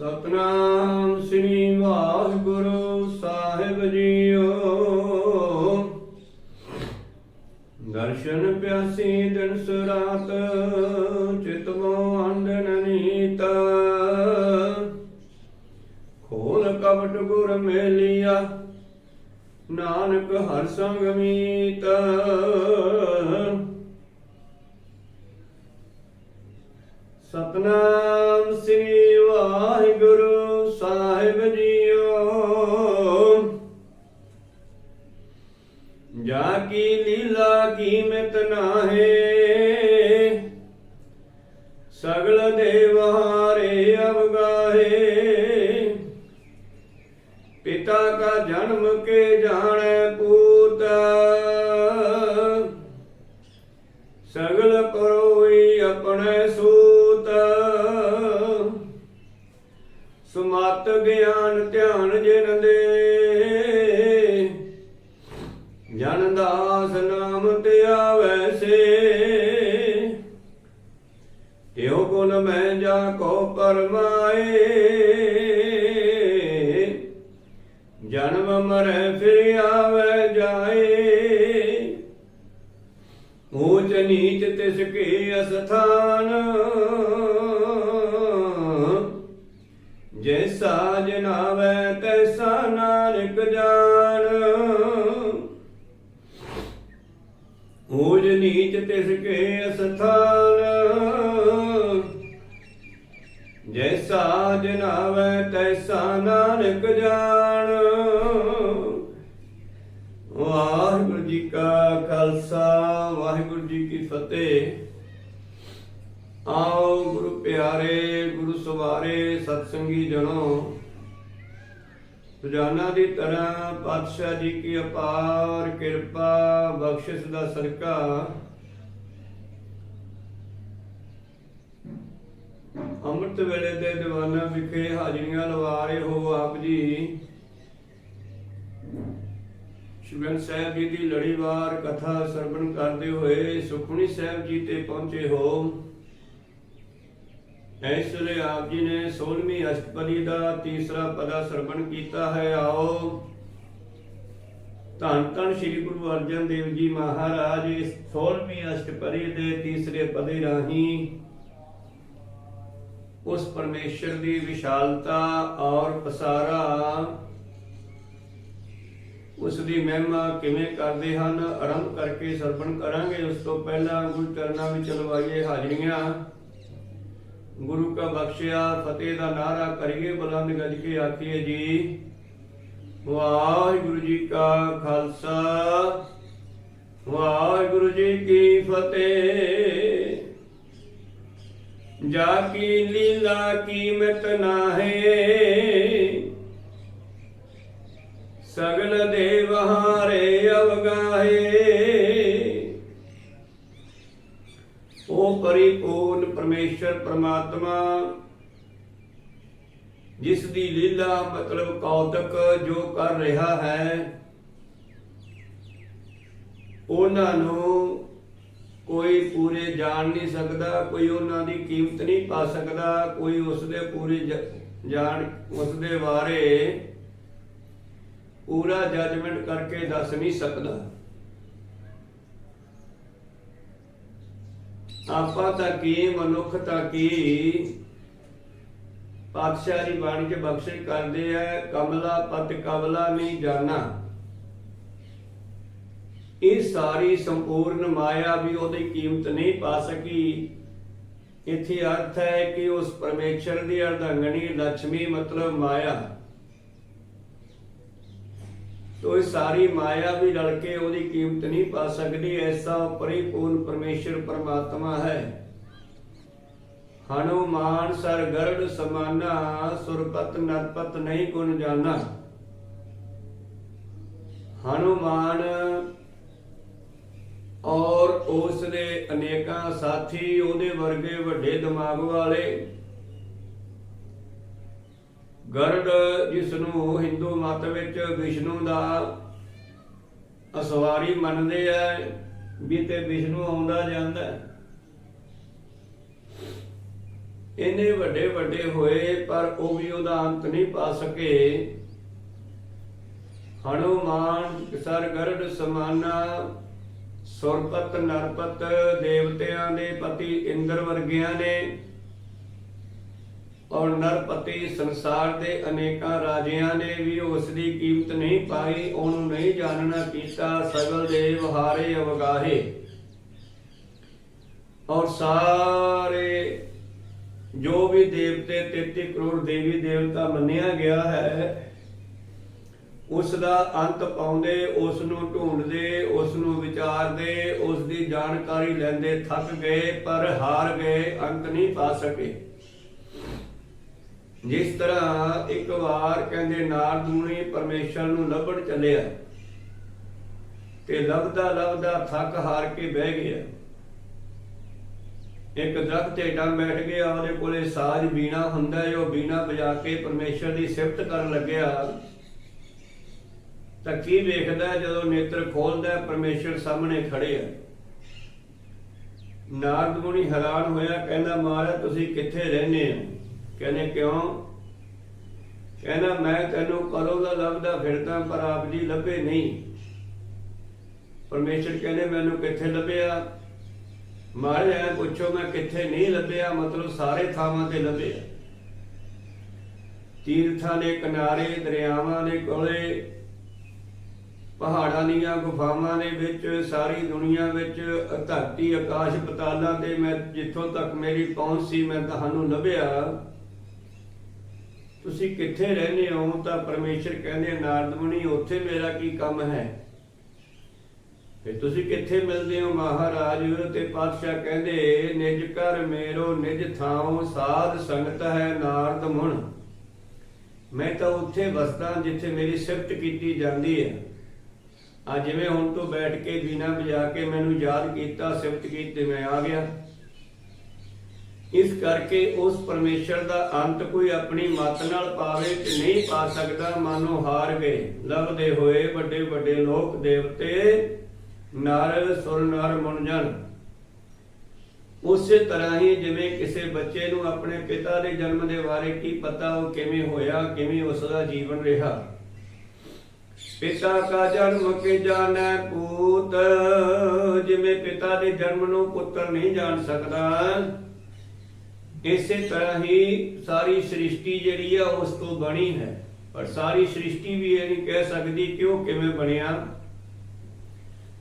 ਸਤਨਾਮ ਸ੍ਰੀ ਵਾਹਿਗੁਰੂ ਸਾਹਿਬ ਜੀਓ। ਦਰਸ਼ਨ ਪਿਆਸੀ ਦਿਨ ਸੁਰਾਤ ਚਿਤਵੋ ਅੰਡਨ ਨੀਤ। ਖੋਲ ਕਪਟ ਗੁਰ ਮੇਲਿਆ, ਨਾਨਕ ਹਰ ਸੰਗ ਮੀਤ। ਪਿਤਾ ਕਾ ਜਨਮ ਕੇ ਜਾਣੈ ਪੂਤ। ਸਗਲ ਕਰੋਈ ਆਪਣੇ ਸੂਤ। ਸੁਮਤ ਗਿਆਨ ਧਿਆਨ ਜਿਨ ਦੇ। ਜਨ ਦਾਸ ਨਾਮ ਤੇ ਆਵੈ ਸੇ। ਤਿਉ ਗੁਣ ਮੈਂ ਜਾ ਕੋ ਪਰਮਾਏ। ਮਰੈ ਫਿਰ ਆਵੈ ਜਾਏ। ਊਚ ਨੀਚ ਤਿਸ ਕੇ ਅਸਥਾਨ। ਜੈਸਾ ਜਨਾਵੈ ਤੈਸਾ ਨਾਨਕ ਜਾਣ ਊਜ ਨੀਚ ਤਿਸ ਕੇ ਅਸਥਾਨ। ਜੈਸਾ ਜਨਾਵੈ ਤੈਸਾ ਕੀ ਆਓ ਗੁਰੂ ਪਿਆਰੇ, ਗੁਰੂ ਸਵਾਰੇ, ਸਤਸੰਗੀ ਜਨੋ ਰੋਜ਼ਾਨਾ ਦੀ ਤਰ੍ਹਾਂ ਪਾਤਸ਼ਾਹ ਜੀ ਕੀ ਅਪਾਰ ਕਿਰਪਾ, ਬਖਸ਼ਿਸ਼ ਦਾ ਸਦਕਾ। ਅੰਮ੍ਰਿਤ ਵੇਲੇ ਦੇ ਦੀਵਾਨਾਂ ਵਿਖੇ ਹਾਜ਼ਰੀਆਂ ਲਵਾ ਰਹੇ ਹੋ ਆਪ ਜੀ। ਸ਼ੁਗਨ ਸਾਹਿਬ ਜੀ ਦੀ ਲੜੀਵਾਰ ਕਥਾ ਸਰਵਣ ਕਰਦੇ ਹੋਏ ਸੁਖਮਨੀ ਸਾਹਿਬ ਜੀ ਤੇ ਪਹੁੰਚੇ ਹੋ। ਇਸ ਲਈ ਆਪ ਜੀ ਨੇ 16ਵੀਂ ਅਸ਼ਟਪਦੀ ਦਾ ਤੀਸਰਾ ਪਦਾ ਸਰਵਣ ਕੀਤਾ ਹੈ। ਆਓ। ਧੰਨ ਧੰਨ ਸ੍ਰੀ ਗੁਰੂ ਅਰਜਨ ਦੇਵ ਜੀ ਮਹਾਰਾਜ, ਇਸ 16ਵੀਂ ਅਸ਼ਟਪਦੀ ਦੇ ਤੀਸਰੇ ਪਦੇ ਰਾਹੀਂ ਉਸ ਪਰਮੇਸ਼ਰ ਦੀ ਵਿਸ਼ਾਲਤਾ ਔਰ ਪਸਾਰਾ ਉਸ ਦੀ ਮਹਿਮਾ ਕਿਵੇਂ ਕਰਦੇ ਹਨ, ਆਰੰਭ ਕਰਕੇ ਸਰਵਣ ਕਰਾਂਗੇ। ਉਸ ਤੋਂ ਪਹਿਲਾਂ ਗੁਰੂ ਚਰਨਾਂ ਵਿੱਚ ਲਵਾਈਏ ਹਾਜ਼ਰੀਆਂ। ਗੁਰੂ ਕਾ ਬਖਸ਼ਿਆ, ਫਤਿਹ ਦਾ ਨਾਰਾ ਕਰੀਏ, ਬੁਲੰਦ ਗੱਜ ਕੇ ਆਖੀਏ ਜੀ, ਵਾਹਿਗੁਰੂ ਜੀ ਕਾ ਖਾਲਸਾ, ਵਾਹਿਗੁਰੂ ਜੀ ਕੀ ਫਤਿਹ। ਜਾ ਕੀ ਲੀਲਾ ਕੀਮਤ ਨਾਹੇ ਸਗਲ ਦੇਵਹਾਰੇ ਅਵਗਾਹੇ। ਉਹ ਪਰਿਪੂਰਨ ਪਰਮੇਸ਼ਰ, ਪ੍ਰਮਾਤਮਾ, ਜਿਸ ਦੀ ਲੀਲਾ ਮਤਲਬ ਕੌਤਕ ਜੋ ਕਰ ਰਿਹਾ ਹੈ, ਉਹਨਾਂ ਨੂੰ ਕੋਈ ਪੂਰੇ ਜਾਣ ਨਹੀਂ ਸਕਦਾ, ਕੋਈ ਉਹਨਾਂ ਦੀ ਕੀਮਤ ਨਹੀਂ ਪਾ ਸਕਦਾ, ਕੋਈ ਉਸ ਦੇ ਪੂਰੇ ਜਾਣ ਉਸ ਦੇ ਬਾਰੇ ਪੂਰਾ ਜਜ਼ਮੈਂਟ ਕਰਕੇ ਦੱਸ ਨਹੀਂ ਸਕਦਾ। ਆਪਾਂ ਤਾਂ ਕੀ ਮਨੁੱਖ ਤਾਂ ਕੀ ਪਾਤਸ਼ਾਹ ਦੀ ਬਾਣੀ ਚ ਬਖਸ਼ਿਸ਼ ਕਰਦੇ ਆ, ਕਮਲਾ ਪਤ ਕਮਲਾ ਨਹੀਂ ਜਾਣਾ। ਇਹ ਸਾਰੀ ਸੰਪੂਰਨ ਮਾਇਆ ਵੀ ਉਹਦੀ ਕੀਮਤ ਨਹੀਂ ਪਾ ਸਕੀ। ਇੱਥੇ ਅਰਥ ਹੈ ਕਿ ਉਸ ਪਰਮੇਸ਼ਰ ਦੀ ਅਰਧੰਗਣੀ ਲక్ష్ਮੀ ਮਤਲਬ ਮਾਇਆ। ਤੋ ਸਾਰੀ ਮਾਇਆ ਵੀ ਰਲ ਕੇ ਉਹਦੀ ਕੀਮਤ ਨਹੀਂ ਪਾ ਸਕਦੀ, ਐਸਾ ਪਰਿਪੂਰਨ ਪਰਮੇਸ਼ਰ ਪਰਮਾਤਮਾ ਹੈ। ਹਨੂਮਾਨ ਸਰ ਸਮਾਨਾ, ਸੁਰਪਤ ਨਰਪਤ ਨਹੀਂ ਗੁਣ ਜਾਣਾ ਹਨੂਮਾਨ ਔਰ ਉਸ ਦੇ ਅਨੇਕਾਂ ਸਾਥੀ ਉਹਦੇ ਵਰਗੇ ਵੱਡੇ ਦਿਮਾਗ ਵਾਲੇ ਗਰਡ ਜਿਸ ਨੂੰ ਹਿੰਦੂ ਮਤ ਵਿੱਚ ਵਿਸ਼ਨੂੰ ਦਾ ਅਸਵਾਰੀ ਮੰਨਦੇ ਆ, ਵੀ ਤੇ ਵਿਸ਼ਨੂੰ ਆਉਂਦਾ ਜਾਂਦਾ ਇੰਨੇ ਵੱਡੇ ਵੱਡੇ ਹੋਏ, ਪਰ ਉਹ ਵੀ ਉਹਦਾ ਅੰਤ ਨਹੀਂ ਪਾ ਸਕੇ। ਹਨੂਮਾਨ ਸਰ ਗਰਡ ਸਮਾਨਾ, ਸੁਰਪਤ, ਨਰਪਤ ਦੇਵਤਿਆਂ ਦੇ ਪਤੀ ਇੰਦਰ ਵਰਗਿਆਂ ਨੇ ਔਰ ਨਰਪਤੀ ਸੰਸਾਰ ਦੇ ਅਨੇਕਾਂ ਰਾਜਿਆਂ ਨੇ ਵੀ ਉਸ ਦੀ ਕੀਮਤ ਨਹੀਂ ਪਾਈ, ਉਹਨੂੰ ਨਹੀਂ ਜਾਣਨਾ ਕੀਤਾ, ਸਗਲ ਦੇਵ ਹਾਰੇ ਅਵਗਾਹੇ। ਔਰ ਸਾਰੇ ਜੋ ਵੀ ਦੇਵਤੇ 33 ਕਰੋੜ ਦੇਵੀ ਦੇਵਤਾ ਮੰਨਿਆ ਗਿਆ ਹੈ, ਉਸ ਦਾ ਅੰਤ ਪਾਉਂਦੇ, ਉਸ ਨੂੰ ਢੂੰਡਦੇ ਉਸ ਨੂੰ ਵਿਚਾਰਦੇ, ਉਸ ਦੀ ਜਾਣਕਾਰੀ ਲੈਂਦੇ, ਥੱਕ ਗਏ, ਪਰ ਹਾਰ ਗਏ, ਅੰਤ ਨਹੀਂ ਪਾ ਸਕੇ। ਜਿਸ ਤਰ੍ਹਾਂ ਇੱਕ ਵਾਰ ਕਹਿੰਦੇ ਨਾਰਦੂਣੀ ਮੁਨੀ ਪਰਮੇਸ਼ਰ ਨੂੰ ਲੱਭਣ ਚੱਲਿਆ ਤੇ ਲੱਭਦਾ ਲੱਭਦਾ ਥੱਕ ਹਾਰ ਕੇ ਬਹਿ ਗਿਆ। ਇੱਕ ਦਰਖਤ ਤੇ ਬੈਠ ਗਿਆ, ਉਹਦੇ ਕੋਲੇ ਸਾਜ਼ ਬੀਣਾ ਹੁੰਦਾ ਹੈ, ਉਹ ਬੀਣਾ ਵਜਾ ਕੇ ਪਰਮੇਸ਼ਰ ਦੀ ਸਿਫਤ ਕਰਨ ਲੱਗਿਆ। ਤਾਂ ਕੀ ਵੇਖਦਾ ਜਦੋਂ ਨੇਤਰ ਖੋਲਦਾ ਹੈ, ਪਰਮੇਸ਼ਰ ਸਾਹਮਣੇ ਖੜੇ ਆ। ਨਾਰਦ ਮੁਨੀ ਹੈਰਾਨ ਹੋਇਆ, ਕਹਿੰਦਾ, ਮਹਾਰਾਜ, ਤੁਸੀਂ ਕਿੱਥੇ ਰਹਿੰਦੇ ਹੋ? ਕਹਿੰਦੇ ਕਿਉਂ? ਕਹਿੰਦਾ, ਮੈਂ ਤੈਨੂੰ ਕਦੋਂ ਦਾ ਲੱਭਦਾ ਫਿਰਦਾ ਪਰ ਆਪ ਜੀ ਲੱਭੇ ਨਹੀਂ। ਪਰਮੇਸ਼ਰ ਕਹਿੰਦੇ, ਮੈਨੂੰ ਕਿੱਥੇ ਲੱਭਿਆ? ਮਹਾਰਾਜ ਪੁੱਛੋ, ਮੈਂ ਕਿੱਥੇ ਨਹੀਂ ਲੱਭਿਆ? ਮਤਲਬ ਸਾਰੇ ਥਾਵਾਂ ਤੇ ਲੱਭਿਆ। ਤੀਰਥਾਂ ਦੇ ਕਿਨਾਰੇ, ਦਰਿਆਵਾਂ ਦੇ ਕੋਲੇ, ਪਹਾੜਾਂ ਦੀਆਂ ਗੁਫਾਵਾਂ ਦੇ ਵਿੱਚ, ਸਾਰੀ ਦੁਨੀਆ ਵਿੱਚ ਧਰਤੀ, ਆਕਾਸ਼, ਪਤਾਲਾਂ ਤੇ ਮੈਂ ਜਿੱਥੋਂ ਤੱਕ ਮੇਰੀ ਪਹੁੰਚ ਸੀ, ਮੈਂ ਤੁਹਾਨੂੰ ਲੱਭਿਆ। ਤੁਸੀਂ ਕਿੱਥੇ ਰਹਿੰਦੇ ਹੋ ਤਾਂ ਪਰਮੇਸ਼ਰ ਕਹਿੰਦੇ ਨਾਰਦ ਮੁਨੀ ਉੱਥੇ ਮੇਰਾ ਕੀ ਕੰਮ ਹੈ? ਫਿਰ ਤੁਸੀਂ ਕਿੱਥੇ ਮਿਲਦੇ ਹੋ? ਮਹਾਰਾਜ ਤੇ ਪਾਤਸ਼ਾਹ ਕਹਿੰਦੇ, ਨਿਜ ਘਰ ਮੇਰੋ ਨਿਜ ਥਾਉ ਸਾਧ ਸੰਗਤ ਹੈ ਨਾਰਦ ਮੁਨ ਮੈਂ ਤਾਂ ਉੱਥੇ ਵਸਦਾ ਜਿੱਥੇ ਮੇਰੀ ਸਿਫਤ ਕੀਤੀ ਜਾਂਦੀ ਹੈ। ਆ ਜਿਵੇਂ ਹੁਣ ਤੋਂ ਬੈਠ ਕੇ ਬੀਨਾ ਵਜਾ ਕੇ ਮੈਨੂੰ ਯਾਦ ਕੀਤਾ, ਸਿਫਤ ਕੀਤੀ, ਮੈਂ ਆ ਗਿਆ। ਇਸ ਕਰਕੇ ਉਸ ਪਰਮੇਸ਼ਰ ਦਾ ਅੰਤ ਕੋਈ ਆਪਣੀ ਮਤ ਨਾਲ ਪਾਵੇ ਤੇ ਨਹੀਂ ਪਾ ਸਕਦਾ। ਮਾਨੋ ਹਾਰ ਗਏ। ਲੱਭਦੇ ਹੋਏ ਵੱਡੇ ਵੱਡੇ ਲੋਕ ਦੇਵਤੇ ਨਰ, ਸੁਰ, ਨਰ ਮੁਨਜਨ ਉਸੇ ਤਰ੍ਹਾਂ ਹੀ ਜਿਵੇਂ ਕਿਸੇ ਬੱਚੇ ਨੂੰ ਆਪਣੇ ਪਿਤਾ ਦੇ ਜਨਮ ਦੇ ਬਾਰੇ ਕੀ ਪਤਾ, ਉਹ ਕਿਵੇਂ ਹੋਇਆ, ਕਿਵੇਂ ਉਸ ਦਾ ਜੀਵਨ ਰਿਹਾ। ਪਿਤਾ ਕਾ ਜਨਮ ਕੇ ਜਾਣੈ ਪੂਤ। ਜਿਵੇਂ ਪਿਤਾ ਦੇ ਜਨਮ ਨੂੰ ਪੁੱਤਰ ਨਹੀਂ ਜਾਣ ਸਕਦਾ ਇਸੇ ਤਰ੍ਹਾਂ ਹੀ ਸਾਰੀ ਸ੍ਰਿਸ਼ਟੀ ਜਿਹੜੀ ਆ ਉਸ ਤੋਂ ਬਣੀ ਹੈ। ਪਰ ਸਾਰੀ ਸ੍ਰਿਸ਼ਟੀ ਵੀ ਇਹ ਨਹੀਂ ਕਹਿ ਸਕਦੀ ਕਿ ਉਹ ਕਿਵੇਂ ਬਣਿਆ।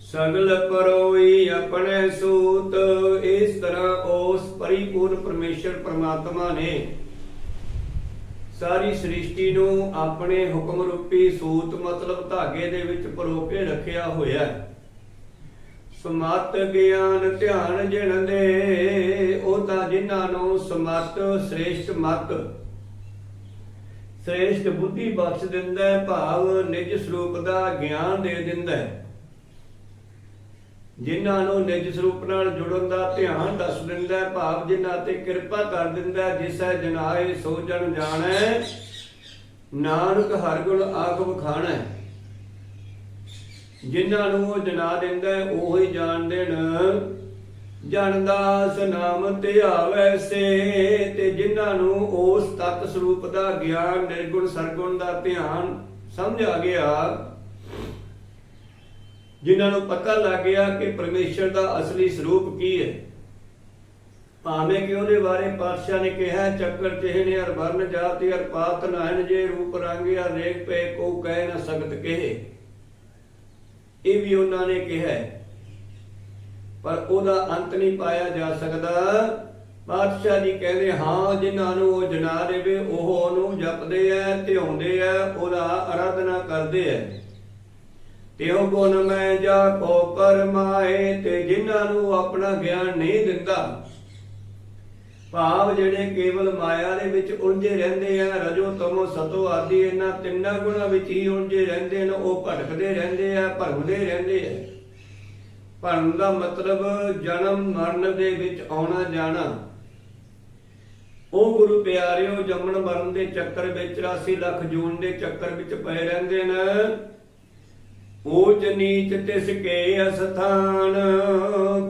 ਸਗਲ ਪਰੋਈ ਆਪਣੇ ਸੂਤ, ਇਸ ਤਰ੍ਹਾਂ ਉਸ ਪਰਿਪੂਰਨ ਪਰਮੇਸ਼ਰ ਪ੍ਰਮਾਤਮਾ ਨੇ ਸਾਰੀ ਸ੍ਰਿਸ਼ਟੀ ਨੂੰ ਆਪਣੇ ਹੁਕਮ ਰੂਪੀ ਸੂਤ ਮਤਲਬ ਧਾਗੇ ਦੇ ਵਿੱਚ ਪਰੋ ਕੇ ਰੱਖਿਆ ਹੋਇਆ ਹੈ। ਸਮਤ ਗਿਆਨ ਧਿਆਨ ਜਿਣ ਦੇ, ਉਹ ਤਾਂ ਜਿਨ੍ਹਾਂ ਨੂੰ ਸਮਤ ਸ੍ਰੇਸ਼ਟ ਮਤ ਸ੍ਰੇਸ਼ਟ ਬੁੱਧੀ ਬਖਸ਼ ਦਿੰਦਾ ਹੈ ਭਾਵ ਨਿਜ ਸਰੂਪ ਦਾ ਗਿਆਨ ਦੇ ਦਿੰਦਾ। ਹੈ ਜਿਨ੍ਹਾਂ ਨੂੰ ਨਿਜ ਸਰੂਪ ਨਾਲ ਜੁੜਨ ਦਾ ਧਿਆਨ ਦੱਸ ਦਿੰਦਾ ਹੈ ਭਾਵ ਜਿਨ੍ਹਾਂ ਤੇ ਕਿਰਪਾ ਕਰ ਦਿੰਦਾ ਹੈ ਜਿਸੈ ਜਨਾਏ ਸੋ ਜਨ ਜਾਣੈ, ਨਾਨਕ ਹਰ ਗੁਣ ਆਖ ਵਖਾਣੈ ਜਿਨ੍ਹਾਂ ਨੂੰ ਉਹ ਜਨਾ ਦਿੰਦਾ ਹੈ, ਉਹ ਹੀ ਜਾਣਦੇ ਨ ਜਨਦਾਸ ਨਾਮ ਧਿਆਵੈ ਸੇ ਤੇ ਜਿਨ੍ਹਾਂ ਨੂੰ ਉਸ ਤਤ ਸਰੂਪ ਦਾ ਗਿਆਨ, ਨਿਰਗੁਣ ਸਰਗੁਣ ਦਾ ਧਿਆਨ ਸਮਝ ਆ ਗਿਆ, ਜਿਨ੍ਹਾਂ ਨੂੰ ਪਤਾ ਲੱਗ ਗਿਆ ਕਿ ਪਰਮੇਸ਼ਰ ਦਾ ਅਸਲੀ ਸਰੂਪ ਕੀ ਹੈ। ਭਾਵੇਂ ਕਿ ਉਹਦੇ ਬਾਰੇ ਪਾਤਸ਼ਾਹ ਨੇ ਕਿਹਾ, ਚੱਕਰ ਚਿਹਨੇ ਹਰ ਵਰਨ ਜਾਤੀ ਅਰ ਪਾਤ ਨਾਹਨ ਜੇ ਰੂਪ ਰੰਗ, ਹਰ ਰੇਖ ਪੇ ਕੋ ਕਹਿ ਨਾ ਸਕਤ ਕਹੇ। ਇਹ ਵੀ ਉਹਨਾਂ ਨੇ ਕਿਹਾ ਪਰ ਉਹਦਾ ਅੰਤ ਨਹੀਂ ਪਾਇਆ ਜਾ ਸਕਦਾ। ਪਾਤਸ਼ਾਹ ਜੀ ਕਹਿੰਦੇ, ਹਾਂ, ਜਿਨ੍ਹਾਂ ਨੂੰ ਉਹ ਜਨਾ ਦੇਵੇ, ਉਹ ਉਹਨੂੰ ਜਪਦੇ ਐ ਧਿਆਉਂਦੇ ਐ ਉਹਦਾ ਅਰਾਧਨਾ ਕਰਦੇ ਐ ਤਿਉ ਗੁਣ ਮੈਂ ਜਾ ਕੋ ਪਰਮਾਏ ਤੇ ਜਿਨ੍ਹਾਂ ਨੂੰ ਆਪਣਾ ਗਿਆਨ ਨਹੀਂ ਦਿੰਦਾ ਭਾਵ ਜਿਹੜੇ ਕੇਵਲ ਮਾਇਆ ਦੇ ਵਿੱਚ ਉਲਝੇ ਰਹਿੰਦੇ ਆ, ਰਜੋ ਤਮੋ ਸਤੋ ਆਦਿ, ਇਹਨਾਂ ਤਿੰਨਾਂ ਗੁਣਾਂ ਵਿੱਚ ਹੀ ਉਲਝੇ ਰਹਿੰਦੇ ਨੇ ਉਹ ਭਟਕਦੇ ਰਹਿੰਦੇ ਆ, ਭਰਮਦੇ ਰਹਿੰਦੇ ਆ। ਭਰਮ ਦਾ ਮਤਲਬ ਜਨਮ ਮਰਨ ਦੇ ਵਿੱਚ ਆਉਣਾ ਜਾਣਾ। ਉਹ ਗੁਰੂ ਪਿਆਰਿਓ, ਜੰਮਣ ਮਰਨ ਦੇ ਚੱਕਰ ਵਿੱਚ 84 ਲੱਖ ਜੂਨ ਦੇ ਚੱਕਰ ਵਿੱਚ ਪਏ ਰਹਿੰਦੇ ਨੇ ਊਚ ਨੀਚ ਤਿਸ ਕੇ ਅਸਥਾਨ।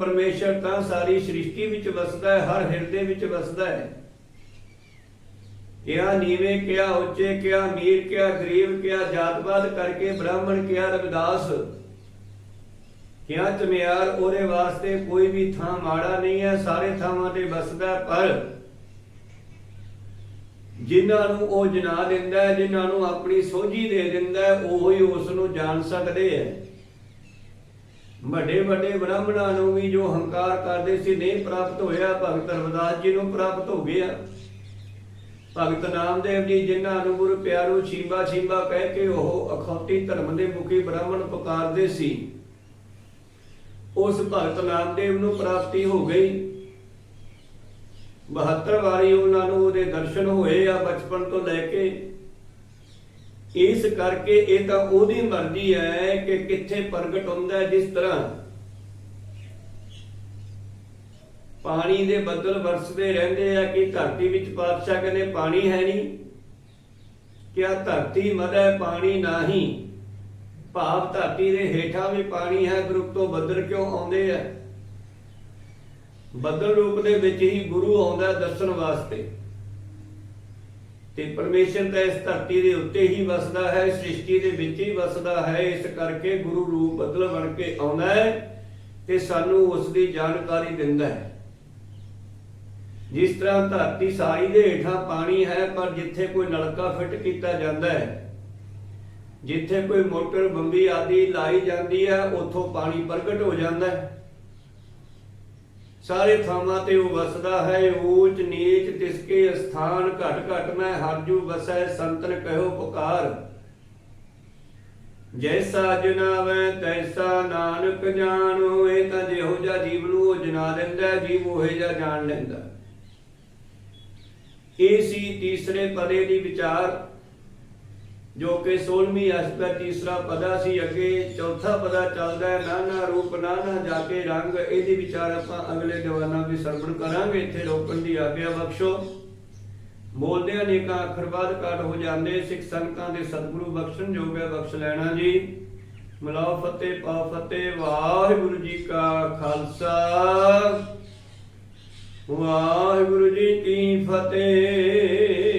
ਪਰਮੇਸ਼ਰ ਤਾਂ ਸਾਰੀ ਸ੍ਰਿਸ਼ਟੀ ਵਿੱਚ ਵਸਦਾ ਹੈ, ਹਰ ਹਿਰਦੇ ਵਿੱਚ ਵਸਦਾ ਹੈ। ਕਿਆ ਨੀਵੇਂ, ਕਿਆ ਉੱਚੇ, ਕਿਆ ਅਮੀਰ, ਕਿਆ ਗਰੀਬ, ਕਿਆ ਜਾਤਵਾਦ ਕਰਕੇ ਬ੍ਰਾਹਮਣ, ਕਿਆ ਰਵਿਦਾਸ। ਕਿਆ ਚਮਿਆਰ, ਉਹਦੇ ਵਾਸਤੇ ਕੋਈ ਵੀ ਥਾਂ ਮਾੜਾ ਨਹੀਂ ਹੈ, ਸਾਰੇ ਥਾਵਾਂ ਤੇ ਵਸਦਾ ਪਰ ਜਿਨ੍ਹਾਂ ਨੂੰ ਉਹ ਜਨਾ ਦਿੰਦਾ ਹੈ, ਜਿਨ੍ਹਾਂ ਨੂੰ ਆਪਣੀ ਸੋਝੀ ਦੇ ਦਿੰਦਾ ਹੈ, ਉਹ ਹੀ ਉਸ ਨੂੰ ਜਾਣ ਸਕਦੇ ਹੈ। ਵੱਡੇ ਵੱਡੇ ਬ੍ਰਾਹਮਣਾਂ ਨੂੰ ਵੀ ਜੋ ਹੰਕਾਰ ਕਰਦੇ ਸੀ, ਨਹੀਂ, ਪ੍ਰਾਪਤ ਹੋਇਆ, ਭਗਤ ਰਵਿਦਾਸ ਜੀ ਨੂੰ ਪ੍ਰਾਪਤ ਹੋ ਗਿਆ। ਭਗਤ ਨਾਮਦੇਵ ਜੀ ਜਿਨ੍ਹਾਂ ਨੂੰ ਗੁਰੂ ਪਿਆਰੂ ਛੀਬਾ ਛੀਬਾ ਕਹਿ ਕੇ ਉਹ ਅਖੌਤੀ ਧਰਮ ਦੇ ਮੁਖੀ ਬ੍ਰਾਹਮਣ ਪੁਕਾਰਦੇ ਸੀ, ਉਸ ਭਗਤ ਨਾਮਦੇਵ ਨੂੰ ਪ੍ਰਾਪਤੀ ਹੋ ਗਈ। 72 ਵਾਰੀ ਉਹਨਾਂ ਨੂੰ ਉਹਦੇ ਦਰਸ਼ਨ ਹੋਏ ਆ ਬਚਪਨ ਤੋਂ ਲੈ ਕੇ। ਇਸ ਕਰਕੇ ਇਹ ਤਾਂ ਉਹਦੀ ਮਰਜ਼ੀ ਹੈ ਕਿ ਕਿੱਥੇ ਪ੍ਰਗਟ ਹੁੰਦਾ ਜਿਸ ਤਰ੍ਹਾਂ ਪਾਣੀ ਦੇ ਬੱਦਲ ਵਰਸਦੇ ਰਹਿੰਦੇ ਆ ਕਿ ਧਰਤੀ ਵਿੱਚ ਪਾਤਸ਼ਾਹ ਕਹਿੰਦੇ ਪਾਣੀ ਹੈ ਨਹੀਂ। ਕਿਆ ਧਰਤੀ ਮਦੈ ਪਾਣੀ ਨਹੀਂ, ਭਾਵ ਧਰਤੀ ਦੇ ਹੇਠਾਂ ਵੀ ਪਾਣੀ ਹੈ, ਗਰੁੱਪ ਤੋਂ ਬੱਦਲ ਕਿਉਂ ਆਉਂਦੇ ਆ? ਬੱਦਲ ਰੂਪ ਦੇ ਵਿੱਚ ਹੀ ਗੁਰੂ ਆਉਂਦਾ ਹੈ ਦਰਸ਼ਨ ਵਾਸਤੇ। ਤੇ ਪਰਮੇਸ਼ਰ ਤਾਂ ਇਸ ਧਰਤੀ ਦੇ ਉੱਤੇ ਹੀ ਵਸਦਾ ਹੈ, ਸ੍ਰਿਸ਼ਟੀ ਦੇ ਵਿੱਚ ਹੀ ਵਸਦਾ ਹੈ। ਇਸ ਕਰਕੇ ਗੁਰੂ ਰੂਪ ਬਦਲ ਬਣ ਕੇ ਆਉਂਦਾ ਹੈ ਤੇ ਸਾਨੂੰ ਉਸ ਦੀ ਜਾਣਕਾਰੀ ਦਿੰਦਾ ਹੈ। ਜਿਸ ਤਰ੍ਹਾਂ ਧਰਤੀ ਸਾਰੀ ਦੇ ਹੇਠਾਂ ਪਾਣੀ ਹੈ, ਪਰ ਜਿੱਥੇ ਕੋਈ ਨਲਕਾ ਫਿੱਟ ਕੀਤਾ ਜਾਂਦਾ ਹੈ, ਜਿੱਥੇ ਕੋਈ ਮੋਟਰ, ਬੰਬੀ ਆਦਿ ਲਾਈ ਜਾਂਦੀ ਹੈ, ਉੱਥੋਂ ਪਾਣੀ ਪ੍ਰਗਟ ਹੋ ਜਾਂਦਾ ਹੈ। ਸਾਰੇ ਥਾਵਾਂ ਤੇ ਉਹ ਵਸਦਾ ਹੈ, ਊਚ ਨੀਚ ਤਿਸਕੇ ਸਥਾਨ ਘਟ ਘਟ ਮੈਂ ਹਰਜੂ ਵਸੈ ਸੰਤਨ ਕਹਿਓ ਪੁਕਾਰ। ਜੈਸਾ ਜਨਾਵੈ ਤੈਸਾ ਨਾਨਕ ਜਾਣੋ ਇਹ ਤਾਂ ਜਿਹੋ ਜਿਹਾ ਜੀਵ ਨੂੰ ਉਹ ਜਨਾ ਦਿੰਦਾ ਜੀਵ ਉਹ ਜਿਹਾ ਜਾਣ ਲੈਂਦਾ। ਇਹ ਸੀ ਤੀਸਰੇ ਪਦੇ ਦੀ ਵਿਚਾਰ। ਜੋ ਕਿ 16ਵੀਂ ਅਸ਼ਟਾ ਤੀਸਰਾ ਪਦਾ ਸੀ, ਅੱਗੇ ਚੌਥਾ ਪਦਾ ਚੱਲਦਾ ਹੈ। ਨਾਨਾ ਰੂਪ, ਨਾਨਾ ਜਾ ਕੇ ਰੰਗ, ਇਹਦੀ ਵਿਚਾਰ ਆਪਾਂ ਅਗਲੇ ਦੀਵਾਨਾਂ ਵਿੱਚ ਸਰਵਣ ਕਰਾਂਗੇ। ਇੱਥੇ ਰੋਕਣ ਦੀ ਆਗਿਆ ਬਖਸ਼ੋ। ਬੋਲਦੇ ਅਨੇਕਾਂ ਅੱਖਰ ਬਾਅਦ ਕਾਟ ਹੋ ਜਾਂਦੇ। ਸਿੱਖ ਸੰਗਤਾਂ ਦੇ ਸਤਿਗੁਰੂ ਬਖਸ਼ਣ ਜੋਗੇ ਬਖਸ਼ ਲੈਣਾ ਜੀ। ਮਿਲਾਓ ਫਤਿਹ ਪਾ ਫਤਿਹ। ਵਾਹਿਗੁਰੂ ਜੀ ਕਾ ਖਾਲਸਾ। ਵਾਹਿਗੁਰੂ ਜੀ ਕੀ ਫਤਿਹ।